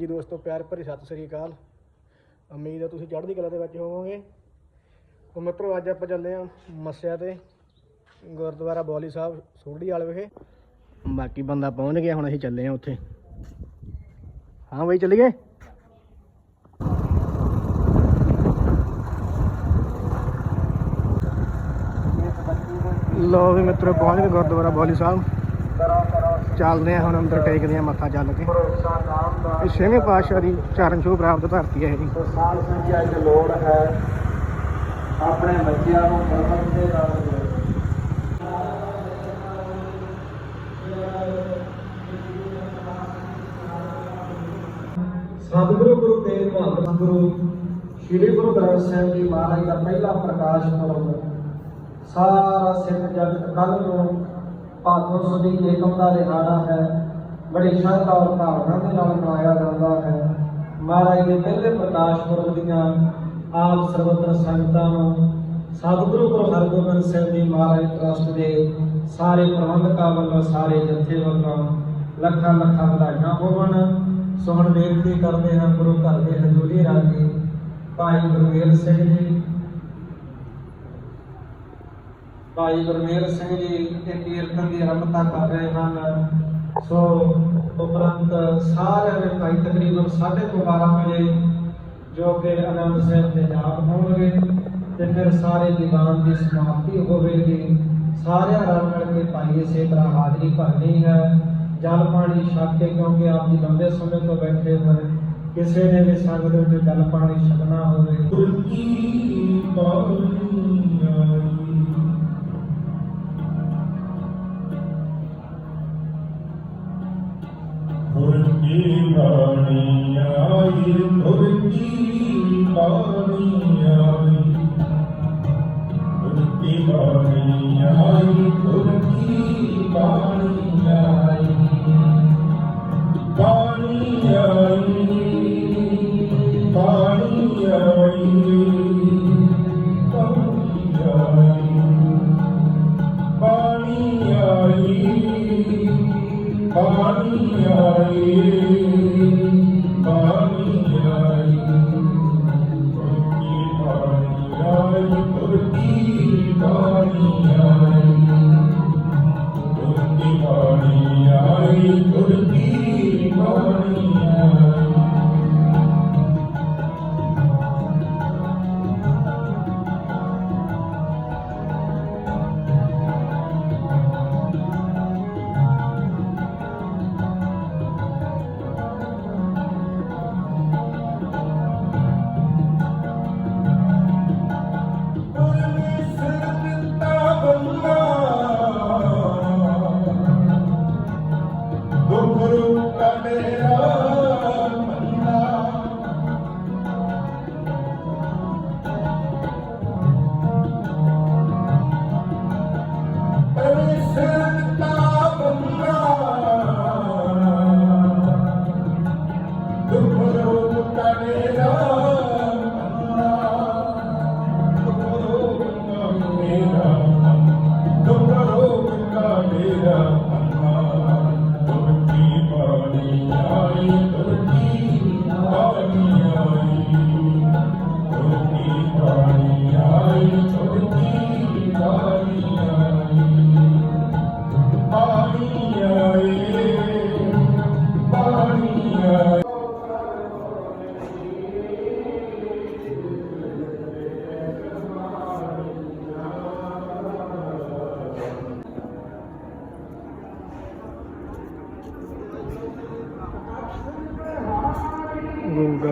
ਹਾਂਜੀ ਦੋਸਤੋ, ਪਿਆਰ ਭਰੀ ਸਤਿ ਸ੍ਰੀ ਅਕਾਲ। ਉਮੀਦ ਹੈ ਤੁਸੀਂ ਚੜ੍ਹਦੀ ਕਲਾ ਦੇ ਵਿੱਚ ਹੋਵੋਗੇ। ਉਹ ਮਿੱਤਰੋ, ਅੱਜ ਆਪਾਂ ਚੱਲੇ ਹਾਂ ਮੱਸਿਆ ਤੇ ਗੁਰਦੁਆਰਾ ਬੋਲੀ ਸਾਹਿਬ, ਸੋਢੀ ਵਾਲੇ ਵਿਖੇ। ਬਾਕੀ ਬੰਦਾ ਪਹੁੰਚ ਗਿਆ, ਹੁਣ ਅਸੀਂ ਚੱਲੇ ਹਾਂ ਉੱਥੇ। ਹਾਂ ਬਈ, ਚੱਲੀਏ? ਲੋ ਵੀ ਮਿੱਤਰੋ, ਪਹੁੰਚ ਗਏ ਗੁਰਦੁਆਰਾ ਬੋਲੀ ਸਾਹਿਬ। ਚੱਲਦੇ ਹਾਂ ਹੁਣ ਅੰਦਰ ਟੇਕਦੇ ਹਾਂ ਮੱਥਾ ਚੱਲ ਕੇ। ਇਹ ਛੇਵੇਂ ਪਾਤਸ਼ਾਹ ਦੀ ਚਰਨ ਛੋਹ ਪ੍ਰਾਪਤ ਧਰਤੀ ਹੈ ਇਹ ਤੋ ਸਾਲ ਸੰਗਿਆ ਦੀ ਲੋੜ ਹੈ ਆਪਣੇ ਬੱਚਿਆਂ ਨੂੰ ਪਰਮਤ ਦੇ ਨਾਲ ਜੋੜੋ। ਸਤਿਗੁਰੂ ਗੁਰੂ ਤੇਗ ਬਹਾਦਰ ਗੁਰੂ ਸ੍ਰੀ ਗੁਰੂ ਗ੍ਰੰਥ ਸਾਹਿਬ ਜੀ ਮਹਾਰਾਜ ਦਾ ਪਹਿਲਾ ਪ੍ਰਕਾਸ਼ ਪੁਰਬ ਸਾਰਾ ਸਿੱਖ ਜਗਤ ਕੱਲ ਨੂੰ ਭਾਦੋਂ ਸੁਦੀ ਏਕਮ ਦਾ ਦਿਹਾੜਾ ਹੈ। ਬੜੀ ਸ਼ਰਧਾ ਔਰ ਭਾਵਨਾ ਦੇ ਨਾਲ ਮਨਾਇਆ ਜਾਂਦਾ ਹੈ। ਮਹਾਰਾਜ ਦੇ ਪਹਿਲੇ ਪ੍ਰਕਾਸ਼ ਪੁਰਬ ਦੀਆਂ ਆਪ ਸਰਵਤਰ ਸੰਗਤਾਂ ਨੂੰ ਸਤਿਗੁਰੂ ਗੁਰੂ ਹਰਗੋਬਿੰਦ ਸਾਹਿਬ ਜੀ ਮਹਾਰਾਜ ਟਰਸਟ ਦੇ ਸਾਰੇ ਪ੍ਰਬੰਧਕਾਂ ਵੱਲੋਂ, ਸਾਰੇ ਜਥੇ ਵੱਲੋਂ ਲੱਖਾਂ ਲੱਖਾਂ ਵਧਾਈਆਂ ਹੋਵਣ। ਸੋ ਹੁਣ ਬੇਨਤੀ ਕਰਦੇ ਹਾਂ ਗੁਰੂ ਘਰ ਦੇ ਹਜ਼ੂਰੀ ਰਾਗੀ ਭਾਈ ਗੁਰਮੇਲ ਸਿੰਘ ਜੀ ਭਾਈ ਗੁਰਮੇਲ ਸਿੰਘ ਜੀ ਇਹ ਕੀਰਤਨ ਦੀ ਆਰੰਭਤਾ ਕਰ ਰਹੇ ਹਨ। ਸੋ ਉਪਰੰਤ ਸਾਰਿਆਂ ਨੇ ਭਾਈ ਤਕਰੀਬਨ 12:30 ਵਜੇ ਜੋ ਕਿ ਆਨੰਦ ਸਾਹਿਬ ਦੇ ਜਾਪ ਹੋਣਗੇ ਤੇ ਫਿਰ ਸਾਰੇ ਦੀਵਾਨ ਦੀ ਸਮਾਪਤੀ ਹੋਵੇਗੀ। ਸਾਰਿਆਂ ਰਲ ਮਿਲ ਕੇ ਭਾਈ ਇਸੇ ਤਰ੍ਹਾਂ ਹਾਜ਼ਰੀ ਭਰਨੀ ਹੈ। ਜਲ ਪਾਣੀ ਛਕ ਕੇ ਕਿਉਂਕਿ ਆਪ ਜੀ ਲੰਬੇ ਸਮੇਂ ਤੋਂ ਬੈਠੇ ਹੋਏ, ਕਿਸੇ ਨੇ ਵੀ ਸੰਗਤ ਵਿੱਚ ਜਲ ਪਾਣੀ ਛਕਣਾ ਹੋਵੇ। ਗੁਰਕੀ ਬਾਣੀ ਮੁਰਕੀ ਬਾਣੀ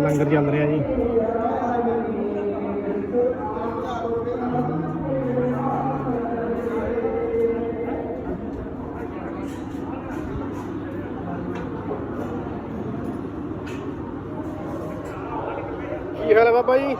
ਲੰਗਰ ਚੱਲ ਰਿਹਾ ਜੀ। ਕੀ ਹਾਲ ਹੈ ਬਾਬਾ ਜੀ?